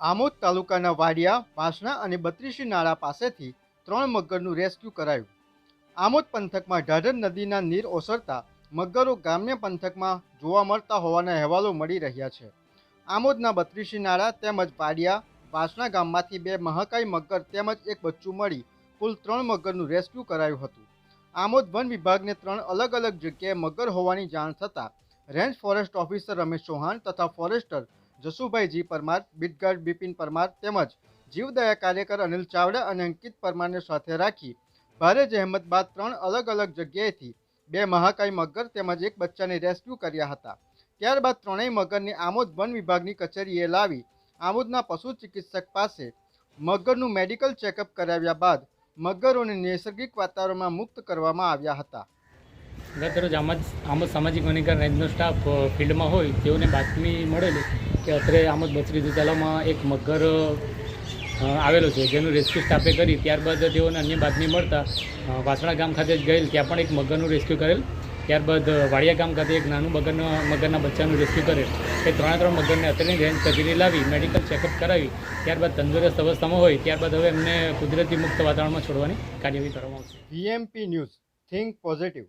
આમોદ તાલુકાના વાડિયા, વાસણા અને બત્રીસી નાળા પાસેથી ત્રણ મગરનું રેસ્ક્યુ કરાયું. આમોદ પંથકમાં ઢાઢર નદીના નીર ઓસરતા મગરો ગ્રામ્ય પંથકમાં જોવા મળતા હોવાના અહેવાલો મળી રહ્યા છે. આમોદના બત્રીસી નાળા તેમજ વાડિયા, વાસણા ગામમાંથી બે મહાકાય મગર તેમજ એક બચ્ચું મળી કુલ ત્રણ મગરનું રેસ્ક્યુ કરાયું હતું. આમોદ વન વિભાગને ત્રણ અલગ અલગ જગ્યાએ મગર હોવાની જાણ થતાં range forest officer Ramesh Chauhan તથા forester Jasubhai G Parmar, beat guard Bipin Parmar તેમજ જીવદયા કાર્યકર અનિલ ચાવડા અને અંકિત પરમારને સાથે રાખી ભારે જહેમત બાદ ત્રણ અલગ અલગ જગ્યાએથી બે મહાકાય મગર તેમજ એક બચ્ચાને રેસ્ક્યુ કર્યા હતા. ત્યારબાદ ત્રણેય મગરને આમોદ વન વિભાગની કચેરીએ લાવી આમોદના પશુ ચિકિત્સક પાસે મગરનું મેડિકલ ચેકઅપ કરાવ્યા બાદ મગરોને નૈસર્ગિક વાતાવરણમાં મુક્ત કરવામાં આવ્યા હતા. ગત જ આમ જ સામાજિક વનીકરણ રેન્જનો સ્ટાફ ફિલ્ડમાં હોય, તેઓને બાતમી મળેલી કે અત્રે આમદ બચરી તલાવમાં એક મગર આવેલો છે જેનું રેસ્ક્યુ સ્ટાફે કરી. ત્યારબાદ તેઓને અન્ય બાતમી મળતા વાસણા ગામ ખાતે જ ગયેલ, ત્યાં પણ એક મગરનું રેસ્ક્યુ કરેલ. ત્યારબાદ વાડિયા ગામ ખાતે એક નાનું મગરના મગરના બચ્ચાનું રેસ્ક્યુ કરેલ. એ ત્રણે ત્રણ મગરને અત્રેની રેન્જ કચેરી લાવી મેડિકલ ચેકઅપ કરાવી. ત્યારબાદ તંદુરસ્ત અવસ્થામાં હોય, ત્યારબાદ હવે એમને કુદરતી મુક્ત વાતાવરણમાં છોડવાની કાર્યવાહી કરવામાં આવશે. VMP news. Think positive.